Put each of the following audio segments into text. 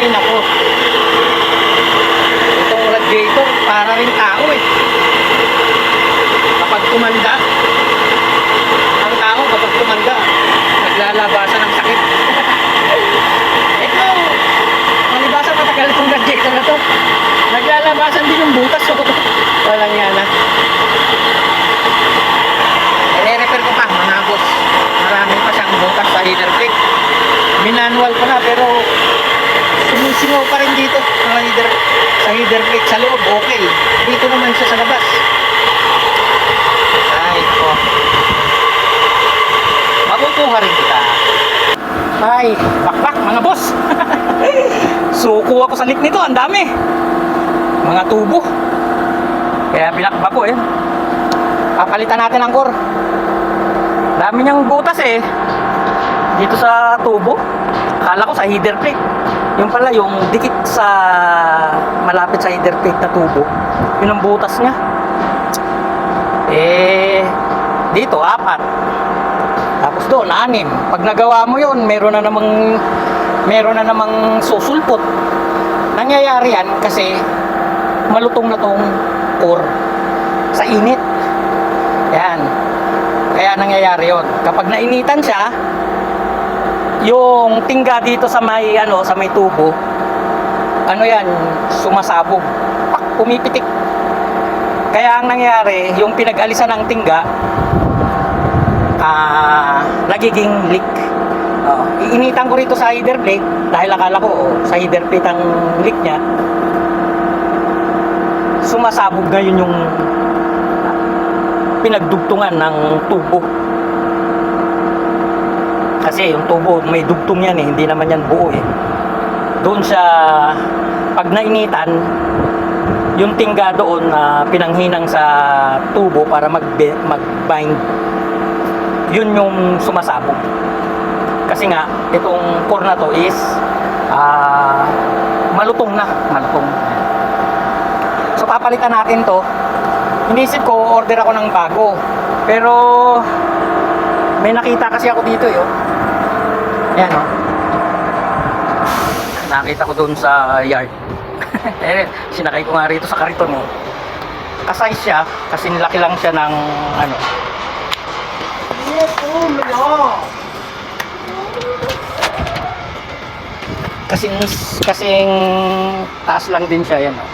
Ay, nako. Itong radiator, para rin tao eh. Kapag tumanda, ang tao kapag tumanda, naglalabasan ng sakit. Ito, malibasan matagal itong radiator na to. Naglalabasan din yung butas. So, walang yan ah. I-repair ko pa, mga boss. Marami pa siyang butas sa header plate. Minanual ko na pero sumusingaw pa rin dito sa header, sa header plate sa loob. Okay. Dito naman siya sa labas. Ay, ko. Makukuha rin kita. Ay, bakbak mga boss. Suko ako sa lik nito, ang dami. Mga tubo. Kaya binakba ko eh. Papalitan natin ang core. Dami niyang butas eh. Dito sa tubo. Akala ko sa header plate. Yung pala yung dikit sa malapit sa plate na tubo. Yun ang butas niya. Eh, dito apat. Tapos doon, anim. Pag nagawa mo yun, meron na namang meron na namang susulpot. Nangyayari yan kasi malutong na tong core sa init. Yan. Kaya nangyayari yon. Kapag nainitan siya, yung tingga dito sa may ano, sa may tubo, ano yan, sumasabog. Pak, pumipitik. Kaya ang nangyayari, yung pinag-alisan ng tingga, ah, nagiging leak. Oh, iinitan ko rito sa header plate dahil akala ko oh, sa header plate ang leak niya. Sumasabog ngayon yung pinagdugtungan ng tubo. Kasi yung tubo, may dugtong yan eh, hindi naman yan buo eh. Doon siya, pag nainitan, yung tingga doon na pinanghinang sa tubo para mag mag-bind, yun yung sumasabog. Kasi nga, itong core na to is ah, malutong na, malutong. So papalitan natin to inisip ko, order ako ng bago. Pero, may nakita kasi ako dito yun. Ayan o. Nakita ko doon sa yard. eh, sinakay ko nga rito sa kariton eh. Kasay siya, kasi nilaki lang siya ng ano. Kasing, kasing taas lang din siya yan o.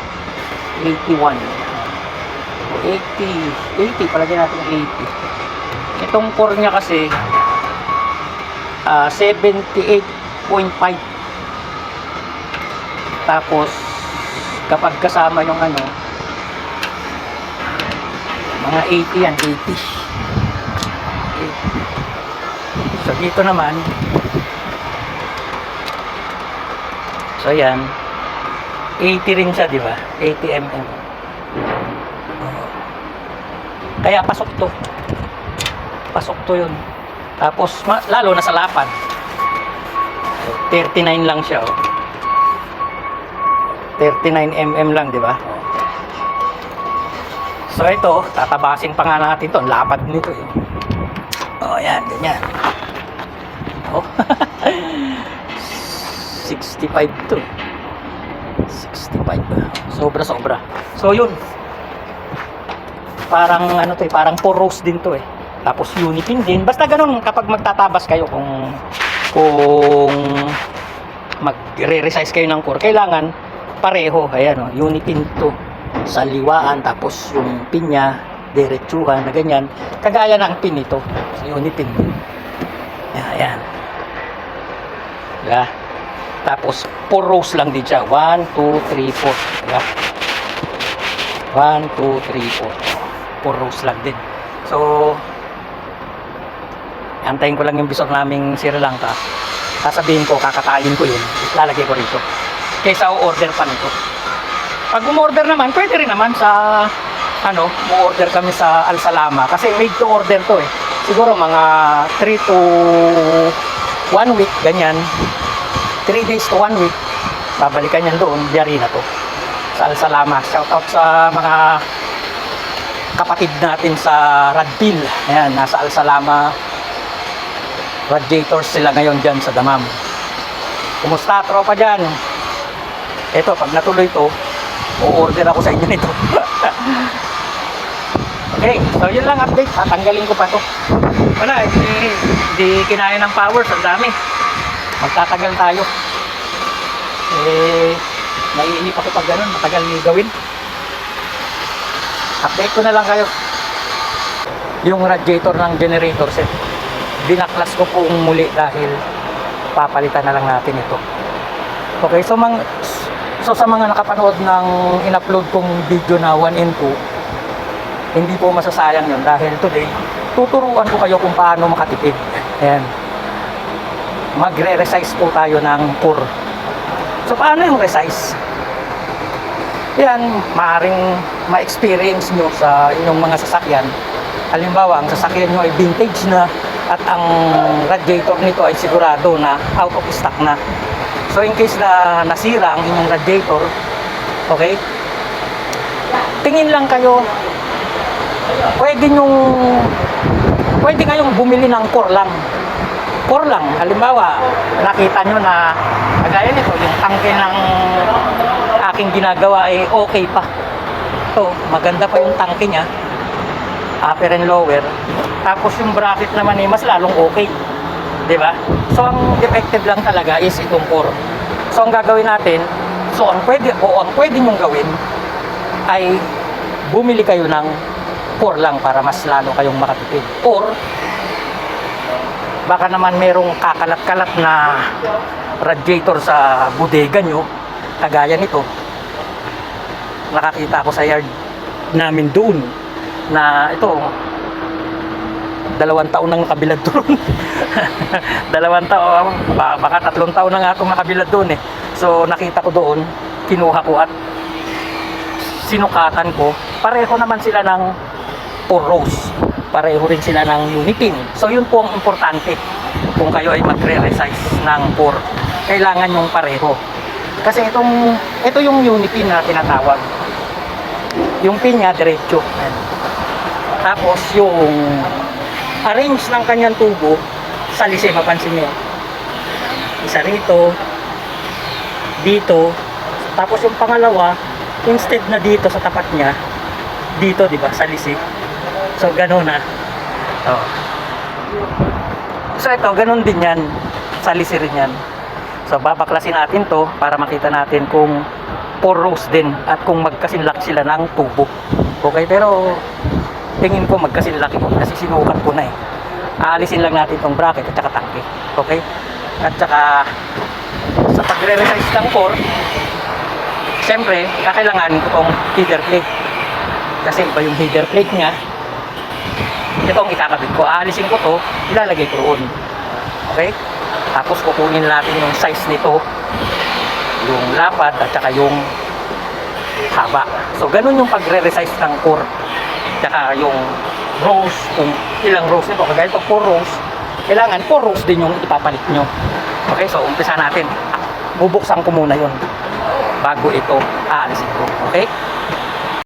81. 80, 80, palagyan natin 80. Itong core niya kasi ah, 78.5. Tapos kapag kasama yung ano mga 80 yan, 80. 80. So dito naman So yan 80 rin siya, di ba? 80 mm. Kaya pasok to. Pasok to yun. Tapos, lalo na sa lapad. So, 39 lang siya, oh. 39 mm lang, di ba? So, ito, tatabasin pa nga natin to. Lapad nito, eh. Oh, yan, ganyan. Oh. 65 to. 65. Sobra, sobra. So, yun parang ano to eh, parang poros din to eh. Tapos unipin din. Basta ganun kapag magtatabas kayo kung kung magre-resize kayo ng core, kailangan pareho. Ayan oh, unipin to sa liwaan tapos yung pin niya diretsuhan na ganyan. Kagaya ng pin nito. Unipin. Ayan, ayan. Diba? Tapos, 4 rows lang din siya. 1, 2, 3, 4. Diba? 1, 2, 3, 4 4 rows lang din. So, antayin ko lang yung bisor naming Sri Lanka. Sasabihin ko, kakakalin ko yun. Lalagay ko rito. Kaysa order pa nito. Pag umorder naman, pwede rin naman sa ano, mu-order kami sa Al Salama. Kasi made to order to eh. Siguro mga 3 to 1 week, ganyan. 3 days to 1 week. Babalikan yan doon, diyari na to. Sa Al Salama. Shout out sa mga kapatid natin sa Radpil. Ayan, nasa Al Salama radiators sila ngayon dyan sa Damam. Kumusta tropa dyan? Ito, pag natuloy to, o-order ako sa inyo nito. okay, so yun lang update. Tatanggalin ko pa to. Wala, hindi, hindi kinaya ng powers. Ang dami. Magtatagal tayo. Eh, naiinip ako pag ganun. Matagal gawin. Update ko na lang kayo. Yung radiator ng generator set. Binaklas ko po muli dahil papalitan na lang natin ito. Okay, so mang so sa mga nakapanood ng in-upload kong video na 1 and 2, hindi po masasayang yun dahil today, tuturuan ko kayo kung paano makatipid. Ayan. Magre-resize po tayo ng core. So paano yung resize? Yan, maaring ma-experience nyo sa inyong mga sasakyan. Halimbawa, ang sasakyan nyo ay vintage na at ang radiator nito ay sigurado na out of stock na. So in case na nasira ang inyong radiator, okay? Tingin lang kayo, pwede nyong, pwede kayong bumili ng core lang. Core lang. Halimbawa, nakita nyo na, kagaya nito, yung tangke ng aking ginagawa ay okay pa. So, maganda pa yung tangke niya. Upper and lower. Tapos yung bracket naman eh, mas lalong okay. 'Di ba? So, ang defective lang talaga is itong core. So, ang gagawin natin, so ang pwede, o ang pwede nyong gawin ay bumili kayo ng core lang para mas lalo kayong makatipid. Or, baka naman merong kakalat-kalat na radiator sa bodega nyo, kagaya nito. Nakakita ako sa yard namin doon na ito, dalawang taon nang nakabilad doon. dalawang taon, ba- baka tatlong taon na nga akong nakabilad doon eh. So nakita ko doon, kinuha ko at sinukatan ko. Pareho naman sila ng 4 rows. Pareho rin sila ng unitin. So yun po ang importante kung kayo ay magre-resize ng 4. Kailangan yung pareho. Kasi itong, ito yung unitin na tinatawag. Yung pin niya, diretso. Tapos yung arrange ng kanyang tubo sa lise, mapansin nyo. Isa rito, dito, tapos yung pangalawa, instead na dito sa tapat niya, dito, di ba, sa lise. So, ganun na. Oh. So, ito, ganun din yan. Sa lise rin yan. So, babaklasin natin to para makita natin kung 4 rows din at kung magkasinlak sila ng tubo. Okay, pero tingin ko magkasinlak eh, kasi sinukat ko na eh. Aalisin lang natin tong bracket at saka tangke. Okay? At saka sa pagre-resize ng core, siyempre, kakailanganin ko tong header plate. Kasi iba yung header plate niya. Ito ang ikakabit ko. Aalisin ko to, ilalagay ko roon. Okay? Tapos kukunin natin yung size nito, yung lapad at saka yung haba. So, ganun yung pagre-resize ng core. Tsaka yung rows, kung ilang rows nito, kagaya ito 4 rows, kailangan 4 rows din yung ipapalit nyo. Okay, so umpisa natin. Bubuksan ko muna yun bago ito aalisin ko. Okay?